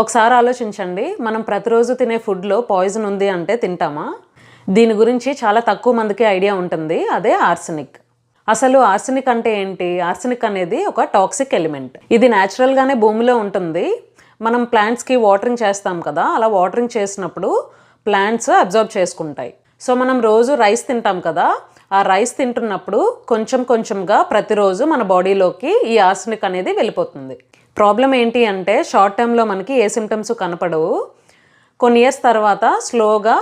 ఒకసారి ఆలోచించండి మనం ప్రతిరోజు తినే ఫుడ్లో పాయిజన్ ఉంది అంటే తింటామా? దీని గురించి చాలా తక్కువ మందికి ఐడియా ఉంటుంది అదే ఆర్సెనిక్. అసలు ఆర్సెనిక్ అంటే ఏంటి? ఆర్సెనిక్ అనేది ఒక టాక్సిక్ ఎలిమెంట్. ఇది న్యాచురల్గానే భూమిలో ఉంటుంది. మనం ప్లాంట్స్కి వాటరింగ్ చేస్తాం కదా అలా వాటరింగ్ చేసినప్పుడు ప్లాంట్స్ అబ్జర్వ్ చేసుకుంటాయి. సో మనం రోజు రైస్ తింటాం కదా ఆ రైస్ తింటున్నప్పుడు కొంచెం కొంచెంగా ప్రతిరోజు మన బాడీలోకి ఈ ఆర్సెనిక్ అనేది వెళ్ళిపోతుంది. ప్రాబ్లం ఏంటి అంటే షార్ట్ టర్మ్లో మనకి ఏ సిమ్టమ్స్ కనపడవు. కొన్ని ఇయర్స్ తర్వాత స్లోగా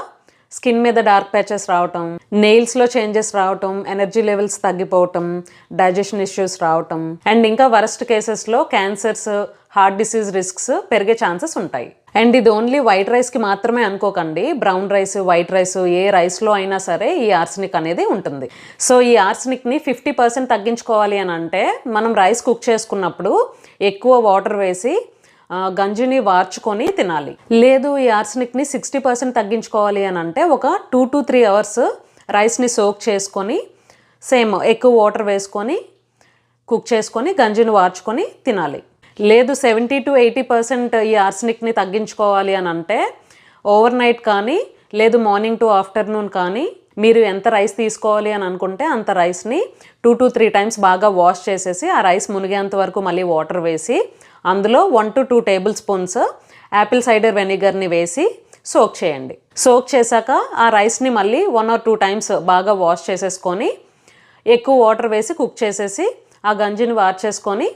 స్కిన్ మీద డార్క్ ప్యాచెస్ రావటం నెయిల్స్లో చేంజెస్ రావటం ఎనర్జీ లెవెల్స్ తగ్గిపోవటం డైజెషన్ ఇష్యూస్ రావటం అండ్ ఇంకా వరస్ట్ కేసెస్లో క్యాన్సర్స్ హార్ట్ డిసీజ్ రిస్క్స్ పెరిగే ఛాన్సెస్ ఉంటాయి. అండ్ ఇది ఓన్లీ వైట్ రైస్కి మాత్రమే అనుకోకండి. బ్రౌన్ రైస్ వైట్ రైస్ ఏ రైస్లో అయినా సరే ఈ ఆర్సనిక్ అనేది ఉంటుంది. సో ఈ ఆర్సనిక్ని ఫిఫ్టీ పర్సెంట్ తగ్గించుకోవాలి అని అంటే మనం రైస్ కుక్ చేసుకున్నప్పుడు ఎక్కువ వాటర్ వేసి గంజిని వార్చుకొని తినాలి. లేదు ఈ ఆర్సనిక్ని సిక్స్టీ పర్సెంట్ తగ్గించుకోవాలి అని అంటే ఒక టూ టు త్రీ అవర్స్ రైస్ని సోక్ చేసుకొని సేమ్ ఎక్కువ వాటర్ వేసుకొని కుక్ చేసుకొని గంజిని వార్చుకొని తినాలి. లేదు సెవెంటీ టు ఎయిటీ పర్సెంట్ ఈ ఆర్సనిక్ని తగ్గించుకోవాలి అని అంటే ఓవర్ నైట్ కానీ లేదు మార్నింగ్ టు ఆఫ్టర్నూన్ కానీ మీరు ఎంత రైస్ తీసుకోవాలి అని అనుకుంటే అంత రైస్ని టూ టు త్రీ టైమ్స్ బాగా వాష్ చేసేసి ఆ రైస్ మునిగేంత వరకు మళ్ళీ వాటర్ వేసి అందులో one to two table spoons apple cider వెనిగర్ని వేసి సోక్ చేయండి. సోక్ చేశాక ఆ రైస్ని మళ్ళీ వన్ ఆర్ టూ టైమ్స్ బాగా వాష్ చేసేసుకొని ఎక్కువ వాటర్ వేసి కుక్ చేసేసి ఆ గంజిని వార్చేసుకొని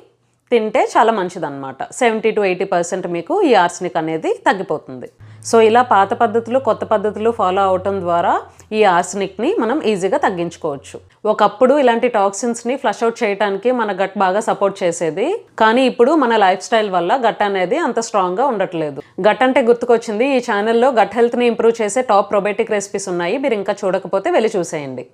తింటే చాలా మంచిదన్నమాట. సెవెంటీ టు ఎయిటీ పర్సెంట్ మీకు ఈ ఆర్సనిక్ అనేది తగ్గిపోతుంది. సో ఇలా పాత పద్ధతులు కొత్త పద్ధతులు ఫాలో అవటం ద్వారా ఈ ఆర్సనిక్ని మనం ఈజీగా తగ్గించుకోవచ్చు. ఒకప్పుడు ఇలాంటి టాక్సిన్స్ని ఫ్లష్ అవుట్ చేయడానికి మన గట్ బాగా సపోర్ట్ చేసేది. కానీ ఇప్పుడు మన లైఫ్ స్టైల్ వల్ల గట్ అనేది అంత స్ట్రాంగ్గా ఉండట్లేదు. గట్ అంటే గుర్తుకొచ్చింది ఈ ఛానల్లో గట్ హెల్త్ని ఇంప్రూవ్ చేసే టాప్ ప్రొబయోటిక్ రెసిపీస్ ఉన్నాయి. మీరు ఇంకా చూడకపోతే వెళ్ళి చూసేయండి.